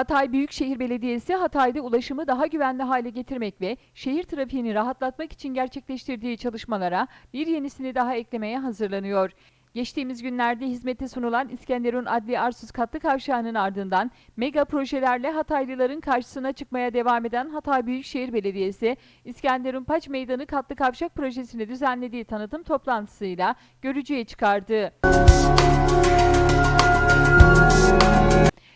Hatay Büyükşehir Belediyesi Hatay'da ulaşımı daha güvenli hale getirmek ve şehir trafiğini rahatlatmak için gerçekleştirdiği çalışmalara bir yenisini daha eklemeye hazırlanıyor. Geçtiğimiz günlerde hizmete sunulan İskenderun Adli Arsuz Katlı Kavşağı'nın ardından mega projelerle Hataylıların karşısına çıkmaya devam eden Hatay Büyükşehir Belediyesi, İskenderun Paç Meydanı Katlı Kavşak projesini düzenlediği tanıtım toplantısıyla görücüye çıkardı.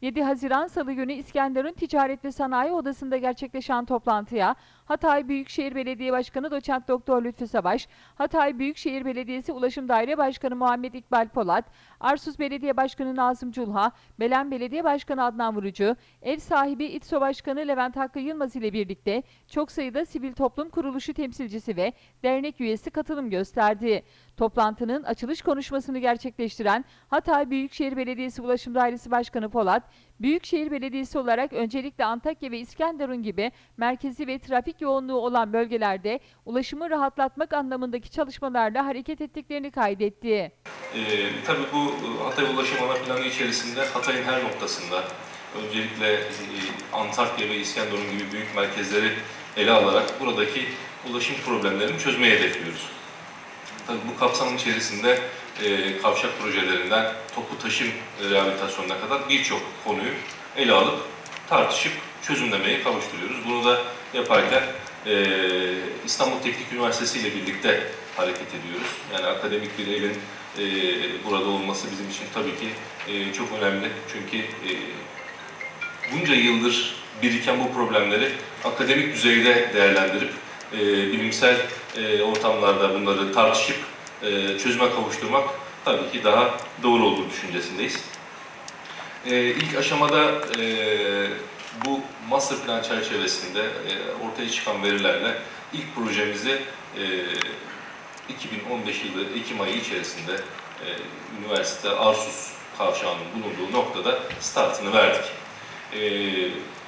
7 Haziran Salı günü İskenderun Ticaret ve Sanayi Odası'nda gerçekleşen toplantıya Hatay Büyükşehir Belediye Başkanı Doçent Doktor Lütfü Savaş, Hatay Büyükşehir Belediyesi Ulaşım Daire Başkanı Muhammed İkbal Polat, Arsuz Belediye Başkanı Nazım Culha, Belen Belediye Başkanı Adnan Vurucu, ev sahibi İTSO Başkanı Levent Hakkı Yılmaz ile birlikte çok sayıda sivil toplum kuruluşu temsilcisi ve dernek üyesi katılım gösterdi. Toplantının açılış konuşmasını gerçekleştiren Hatay Büyükşehir Belediyesi Ulaşım Dairesi Başkanı Polat, Büyükşehir Belediyesi olarak öncelikle Antakya ve İskenderun gibi merkezi ve trafik yoğunluğu olan bölgelerde ulaşımı rahatlatmak anlamındaki çalışmalarla hareket ettiklerini kaydetti. Ee, tabii bu e, Hatay Ulaşım Ana Planı içerisinde Hatay'ın her noktasında öncelikle e, Antakya ve İskenderun gibi büyük merkezleri ele alarak buradaki ulaşım problemlerini çözmeyi hedefliyoruz. Tabii bu kapsamın içerisinde e, kavşak projelerinden toplu taşım rehabilitasyonuna kadar birçok konuyu ele alıp tartışıp çözümlemeye kavuşturuyoruz. Bunu da yaparken e, İstanbul Teknik Üniversitesi ile birlikte hareket ediyoruz. Yani akademik bir elin e, burada olması bizim için tabii ki e, çok önemli. Çünkü e, bunca yıldır biriken bu problemleri akademik düzeyde değerlendirip e, bilimsel e, ortamlarda bunları tartışıp e, çözüme kavuşturmak tabii ki daha doğru olduğu düşüncesindeyiz. E, ilk aşamada e, bu master plan çerçevesinde e, ortaya çıkan verilerle ilk projemizi e, 2015 yılı Ekim ayı içerisinde üniversite Arsus kavşağının bulunduğu noktada startını verdik. E,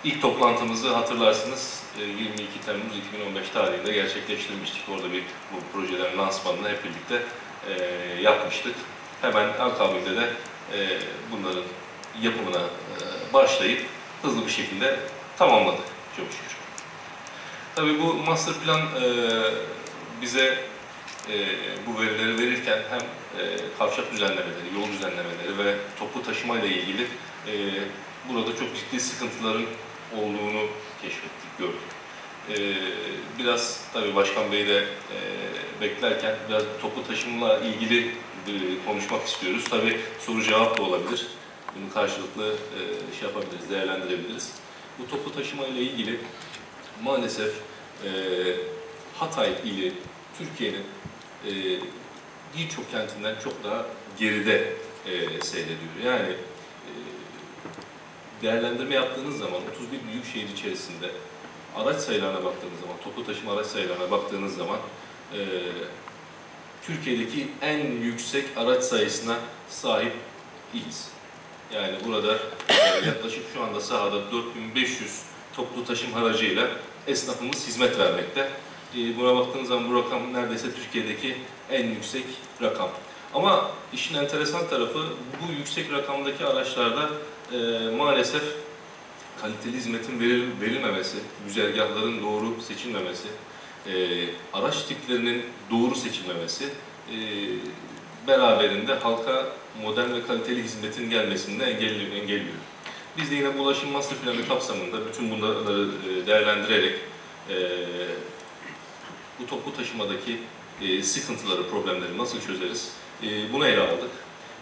ilk toplantımızı hatırlarsınız 22 Temmuz 2015 tarihinde gerçekleştirmiştik. Orada bir bu projelerin lansmanını hep birlikte e, yapmıştık. Hemen akabinde de e, bunların yapımına e, başlayıp hızlı bir şekilde tamamladık çok şükür. Tabii bu master plan bize e, bu verileri verirken hem e, kavşak düzenlemeleri, yol düzenlemeleri ve toplu taşıma ile ilgili e, burada çok ciddi sıkıntıların olduğunu keşfettik, gördük. E, biraz tabii Başkan Bey de e, beklerken biraz toplu taşımla ilgili e, konuşmak istiyoruz. Tabii soru cevap da olabilir. Bunu karşılıklı e, şey yapabiliriz, değerlendirebiliriz. Bu toplu taşıma ile ilgili maalesef e, Hatay ili Türkiye'nin e, birçok kentinden çok daha geride e, seyrediyor. Yani değerlendirme yaptığınız zaman 31 büyük şehir içerisinde araç sayılarına baktığınız zaman, toplu taşıma araç sayılarına baktığınız zaman e, Türkiye'deki en yüksek araç sayısına sahip iliz. Yani burada e, yaklaşık şu anda sahada 4500 toplu taşım aracıyla esnafımız hizmet vermekte. E, buna baktığınız zaman bu rakam neredeyse Türkiye'deki en yüksek rakam. Ama işin enteresan tarafı bu yüksek rakamdaki araçlarda e, maalesef kaliteli hizmetin veril, verilmemesi, güzergahların doğru seçilmemesi, e, araç tiplerinin doğru seçilmemesi e, beraberinde halka modern ve kaliteli hizmetin gelmesini de engelliyor. engelliyor. Biz de yine bu ulaşım master planı kapsamında bütün bunları e, değerlendirerek e, bu toplu taşımadaki e, sıkıntıları, problemleri nasıl çözeriz e, bunu ele aldık.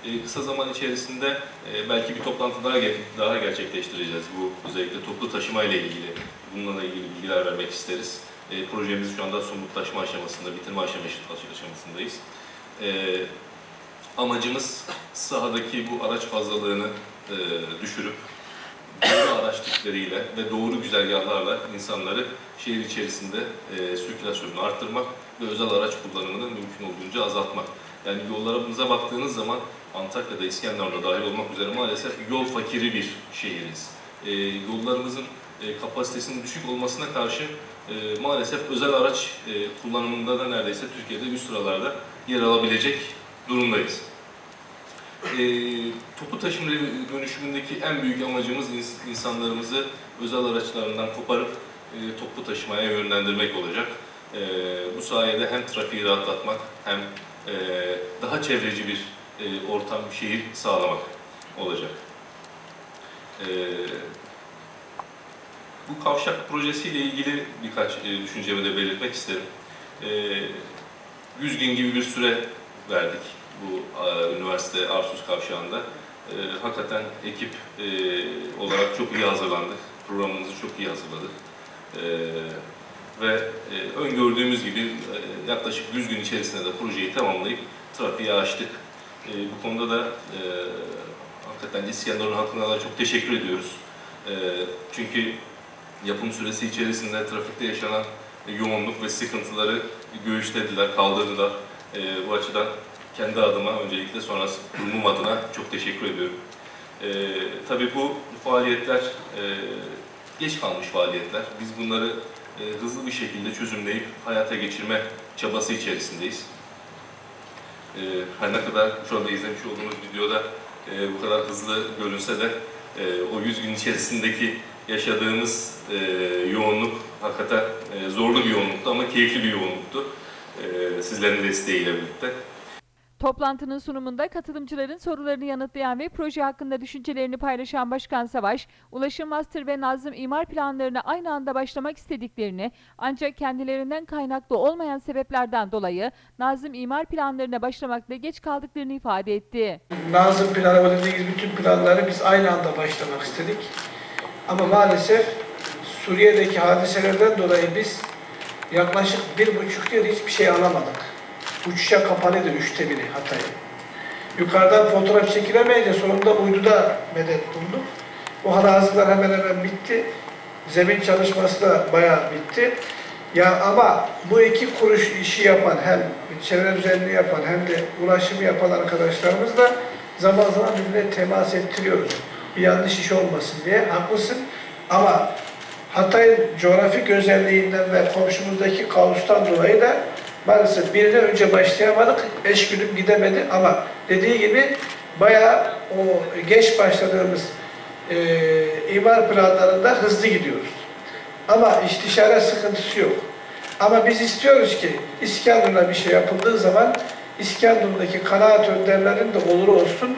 E, kısa zaman içerisinde e, belki bir toplantı daha, daha gerçekleştireceğiz. Bu özellikle toplu taşıma ile ilgili, bununla ilgili bilgiler vermek isteriz. E, projemiz şu anda somutlaşma aşamasında, bitirme aşaması- aşamasındayız. E, amacımız sahadaki bu araç fazlalığını düşürüp doğru araç tipleriyle ve doğru güzergahlarla insanları şehir içerisinde e, sirkülasyonunu arttırmak ve özel araç kullanımını mümkün olduğunca azaltmak. Yani yollarımıza baktığınız zaman Antakya'da, İskenderun'da dahil olmak üzere maalesef yol fakiri bir şehiriz. E, yollarımızın e, kapasitesinin düşük olmasına karşı e, maalesef özel araç e, kullanımında da neredeyse Türkiye'de üst sıralarda yer alabilecek durumdayız. e, topu taşıma dönüşümündeki en büyük amacımız ins- insanlarımızı özel araçlarından koparıp e, toplu taşımaya yönlendirmek olacak. E, bu sayede hem trafiği rahatlatmak hem e, daha çevreci bir e, ortam, şehir sağlamak olacak. E, bu kavşak projesiyle ilgili birkaç e, düşüncemi de belirtmek isterim. E, 100 gün gibi bir süre verdik bu e, üniversite Arsus Kavşağı'nda. E, hakikaten ekip e, olarak çok iyi hazırlandık. Programımızı çok iyi hazırladık. E, ve e, öngördüğümüz gibi e, yaklaşık 100 gün içerisinde de projeyi tamamlayıp trafiğe açtık. E, bu konuda da e, hakikaten İskenderun halkına çok teşekkür ediyoruz. E, çünkü yapım süresi içerisinde trafikte yaşanan yoğunluk ve sıkıntıları göğüslediler, kaldırdılar. E, bu açıdan kendi adıma öncelikle sonrası kurumum adına çok teşekkür ediyorum. E, tabii bu faaliyetler e, geç kalmış faaliyetler. Biz bunları e, hızlı bir şekilde çözümleyip hayata geçirme çabası içerisindeyiz. E, her ne kadar şu anda izlemiş olduğumuz videoda e, bu kadar hızlı görünse de e, o 100 gün içerisindeki yaşadığımız e, yoğunluk hakikaten e, zorlu bir yoğunluktu ama keyifli bir yoğunluktu. E, sizlerin desteğiyle birlikte. Toplantının sunumunda katılımcıların sorularını yanıtlayan ve proje hakkında düşüncelerini paylaşan Başkan Savaş, Ulaşım Master ve Nazım imar planlarına aynı anda başlamak istediklerini ancak kendilerinden kaynaklı olmayan sebeplerden dolayı Nazım imar planlarına başlamakta geç kaldıklarını ifade etti. Nazım planı dediğiniz bütün planları biz aynı anda başlamak istedik. Ama maalesef Suriye'deki hadiselerden dolayı biz yaklaşık bir buçuk yıl hiçbir şey alamadık. Uçuşa kapalıydı üçte biri Hatay. Yukarıdan fotoğraf çekilemeyince sonunda uyduda medet bulduk. O hazırlar hemen hemen bitti. Zemin çalışması da bayağı bitti. Ya ama bu iki kuruş işi yapan hem çevre düzenini yapan hem de ulaşımı yapan arkadaşlarımızla zaman zaman birbirine temas ettiriyoruz. Bir yanlış iş olmasın diye. Haklısın ama Hatay'ın coğrafik özelliğinden ve komşumuzdaki kaostan dolayı da maalesef birine önce başlayamadık. Beş günüm gidemedi ama dediği gibi bayağı o geç başladığımız e, imar planlarında hızlı gidiyoruz. Ama istişare sıkıntısı yok. Ama biz istiyoruz ki İskenderun'a bir şey yapıldığı zaman İskenderun'daki kanaat önderlerin de oluru olsun.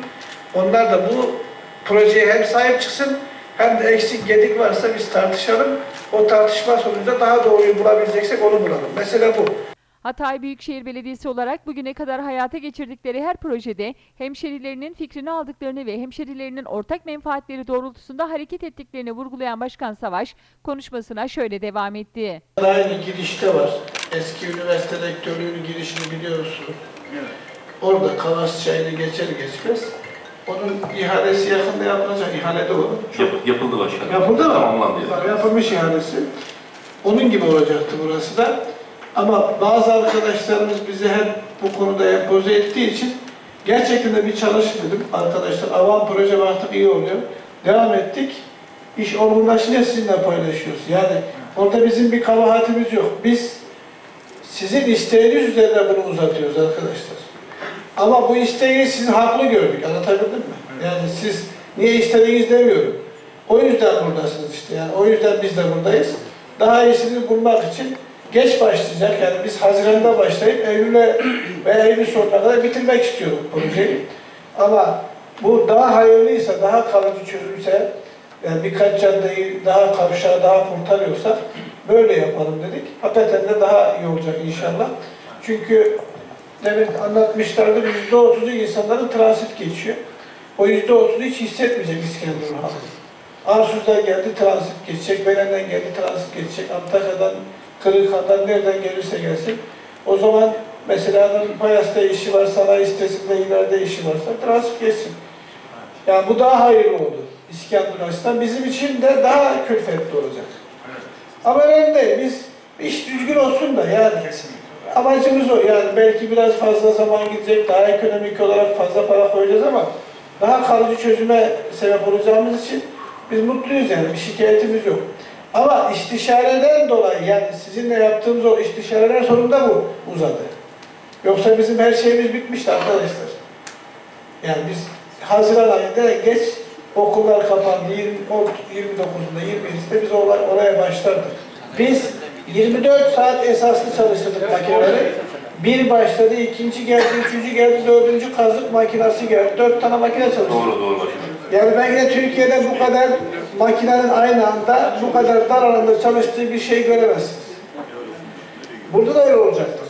Onlar da bu projeye hem sahip çıksın hem de eksik gedik varsa biz tartışalım. O tartışma sonucunda daha doğruyu bulabileceksek onu bulalım. Mesele bu. Hatay Büyükşehir Belediyesi olarak bugüne kadar hayata geçirdikleri her projede hemşerilerinin fikrini aldıklarını ve hemşerilerinin ortak menfaatleri doğrultusunda hareket ettiklerini vurgulayan Başkan Savaş konuşmasına şöyle devam etti. Aynı girişte var. Eski üniversite rektörlüğünün girişini biliyorsunuz. Orada Kavas Çayı'nı geçer geçmez. Onun ihalesi yakında yapılacak. İhale de. Yap, yapıldı başkanım. Yapıldı mı? Tamamlandı. yani. Yapılmış ihalesi. Onun gibi olacaktı burası da. Ama bazı arkadaşlarımız bizi hep bu konuda empoze ettiği için gerçekten de bir çalışın dedim arkadaşlar. Avam proje baktık iyi oluyor. Devam ettik. İş olgunlaşınca sizinle paylaşıyoruz. Yani orada bizim bir kabahatimiz yok. Biz sizin isteğiniz üzerine bunu uzatıyoruz arkadaşlar. Ama bu isteği sizin haklı gördük. Anlatabildim mi? Yani siz niye istediğiniz demiyorum. O yüzden buradasınız işte. Yani o yüzden biz de buradayız. Daha iyisini bulmak için geç başlayacak. Yani biz Haziran'da başlayıp Eylül'e ve Eylül sonuna kadar bitirmek istiyoruz projeyi. Ama bu daha hayırlıysa, daha kalıcı çözümse, yani birkaç caddeyi daha kavşağı daha kurtarıyorsak böyle yapalım dedik. Hakikaten de daha iyi olacak inşallah. Çünkü demin anlatmışlardı yüzde otuzu insanların transit geçiyor. O yüzde otuzu hiç hissetmeyecek İskenderun halkı. Arsus'tan geldi transit geçecek, Belen'den geldi transit geçecek, Antakya'dan, Kırıkhan'dan nereden gelirse gelsin. O zaman mesela Payas'ta işi var, sanayi sitesinde ileride işi varsa transit geçsin. Yani bu daha hayırlı oldu İskenderun açısından. Bizim için de daha külfetli olacak. Ama önemli değil. Biz iş düzgün olsun da yani. Amacımız o. Yani belki biraz fazla zaman gidecek, daha ekonomik olarak fazla para koyacağız ama daha kalıcı çözüme sebep olacağımız için biz mutluyuz yani. Bir şikayetimiz yok. Ama istişareden dolayı yani sizinle yaptığımız o istişareler sonunda bu uzadı. Yoksa bizim her şeyimiz bitmişti arkadaşlar. Yani biz Haziran ayında geç okullar kapandı. 20, o 29'unda 20'sinde biz olay, olaya başlardık. Biz 24 saat esaslı çalıştırdık makineleri. Bir başladı, ikinci geldi, üçüncü geldi, dördüncü kazık makinesi geldi. Dört tane makine çalıştı. Doğru, doğru. Yani ben yine Türkiye'de bu kadar makinenin aynı anda bu kadar dar alanda çalıştığı bir şey göremezsiniz. Burada da öyle olacaktır.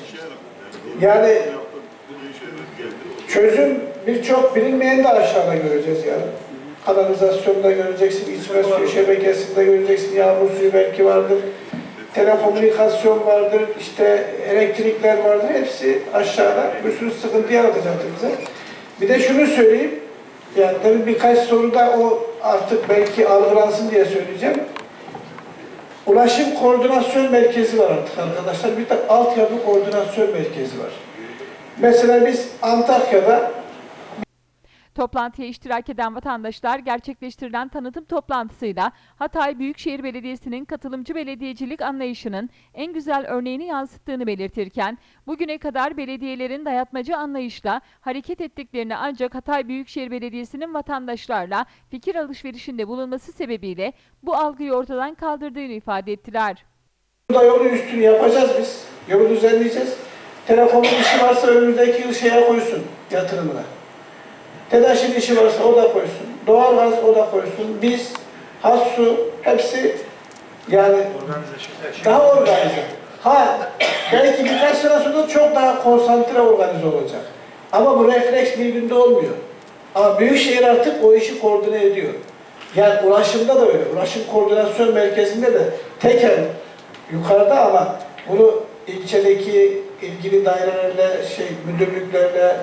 Yani çözüm birçok bilinmeyeni de aşağıda göreceğiz yani. Kanalizasyonda göreceksin, içme suyu şebekesinde göreceksin, yağmur suyu belki vardır. Telekomünikasyon vardır, işte elektrikler vardır. Hepsi aşağıda bir sürü sıkıntı yaratacaktır bize. Bir de şunu söyleyeyim. Yani tabii birkaç soruda o artık belki algılansın diye söyleyeceğim. Ulaşım koordinasyon merkezi var artık arkadaşlar. Bir de altyapı koordinasyon merkezi var. Mesela biz Antakya'da Toplantıya iştirak eden vatandaşlar gerçekleştirilen tanıtım toplantısıyla Hatay Büyükşehir Belediyesi'nin katılımcı belediyecilik anlayışının en güzel örneğini yansıttığını belirtirken, bugüne kadar belediyelerin dayatmacı anlayışla hareket ettiklerini ancak Hatay Büyükşehir Belediyesi'nin vatandaşlarla fikir alışverişinde bulunması sebebiyle bu algıyı ortadan kaldırdığını ifade ettiler. burada yolun üstünü yapacağız biz. Yolu düzenleyeceğiz. Telefonun işi varsa önümüzdeki yıl şeye koysun yatırımına. TEDAŞ'ın işi varsa o da koysun. Doğalgaz o da koysun. Biz, Hassu hepsi yani daha organize. Ha belki birkaç sene sonra çok daha konsantre organize olacak. Ama bu refleks bir günde olmuyor. Ama Büyükşehir artık o işi koordine ediyor. Yani ulaşımda da öyle. Ulaşım koordinasyon merkezinde de tekel yukarıda ama bunu ilçedeki ilgili dairelerle, şey müdürlüklerle,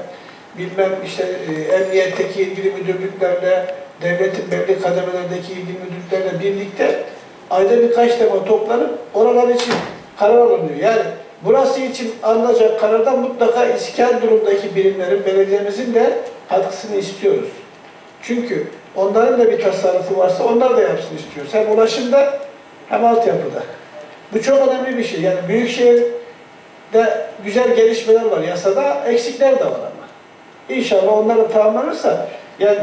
bilmem işte e, emniyetteki ilgili müdürlüklerle, devletin belli kademelerdeki ilgili müdürlüklerle birlikte ayda birkaç defa toplanıp oralar için karar alınıyor. Yani burası için alınacak kararda mutlaka İskenderun'daki birimlerin, belediyemizin de katkısını istiyoruz. Çünkü onların da bir tasarrufu varsa onlar da yapsın istiyoruz. Hem ulaşımda hem altyapıda. Bu çok önemli bir şey. Yani Büyükşehir'de güzel gelişmeler var yasada, eksikler de var. İnşallah onlar da tamamlanırsa yani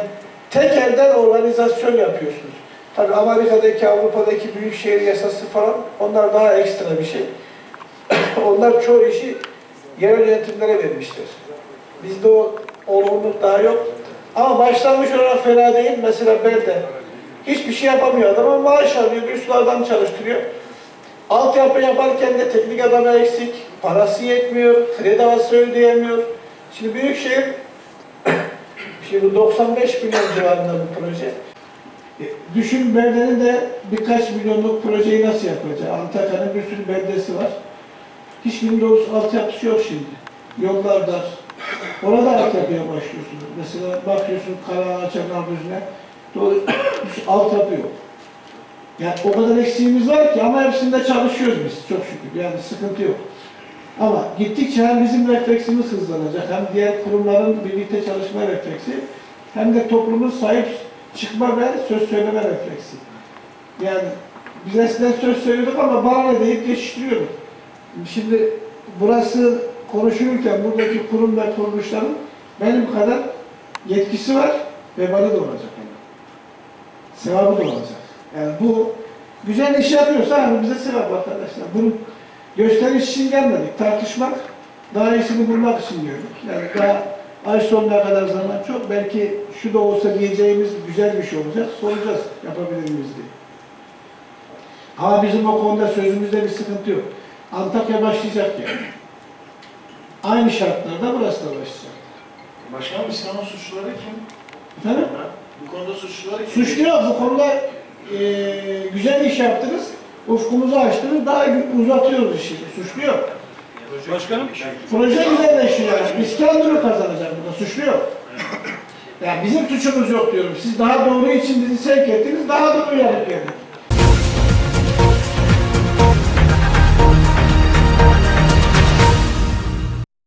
tek elden organizasyon yapıyorsunuz. Tabii Amerika'daki, Avrupa'daki büyükşehir yasası falan onlar daha ekstra bir şey. onlar çoğu işi yerel yönetimlere vermiştir. Bizde o olgunluk daha yok. Ama başlangıç olarak fena değil. Mesela Belde hiçbir şey yapamıyor adam ama maaş alıyor, bir sürü adam çalıştırıyor. Altyapı yaparken de teknik adamı eksik, parası yetmiyor, kredi havası ödeyemiyor. Şimdi Büyükşehir, şimdi bu 95 milyon civarında bu proje. E, Düşün beldenin de birkaç milyonluk projeyi nasıl yapacağı. Antakya'nın bir sürü beldesi var. Hiçbirinin doğrusu altyapısı yok şimdi. Yollar dar. Orada altyapıya başlıyorsunuz. Mesela bakıyorsun Karaağaç'a, Nabüzü'ne doğru altyapı yok. Yani o kadar eksiğimiz var ki ama hepsinde çalışıyoruz biz çok şükür. Yani sıkıntı yok. Ama gittikçe hem bizim refleksimiz hızlanacak, hem diğer kurumların birlikte çalışma refleksi, hem de toplumun sahip çıkma ve söz söyleme refleksi. Yani biz eskiden söz söylüyorduk ama bana ne deyip geçiştiriyorduk. Şimdi burası konuşulurken buradaki kurum ve kuruluşların benim kadar yetkisi var, vebali de olacak. Sevabı da olacak. Yani bu güzel iş yapıyorsa bize sevap arkadaşlar. Bunu gösteriş için gelmedik. Tartışmak, daha iyisini bulmak için geldik. Yani daha ay sonuna kadar zaman çok. Belki şu da olsa diyeceğimiz güzel bir şey olacak. Soracağız yapabilir miyiz diye. Ama bizim o konuda sözümüzde bir sıkıntı yok. Antakya başlayacak yani. Aynı şartlarda burası da başlayacak. Başkanım İslam'ın suçluları kim? Efendim? Bu konuda suçluları kim? Suçlu yok. Bu konuda eee, güzel iş yaptınız. Ufkumuzu açtınız. Daha uzatıyoruz işi. Suçlu yok. Başkanım. Proje güzelleşiyor. Yani. İskenderun kazanacak burada. Suçlu yok. Yani bizim suçumuz yok diyorum. Siz daha doğru için bizi sevk ettiniz. Daha doğru yapıp geldik.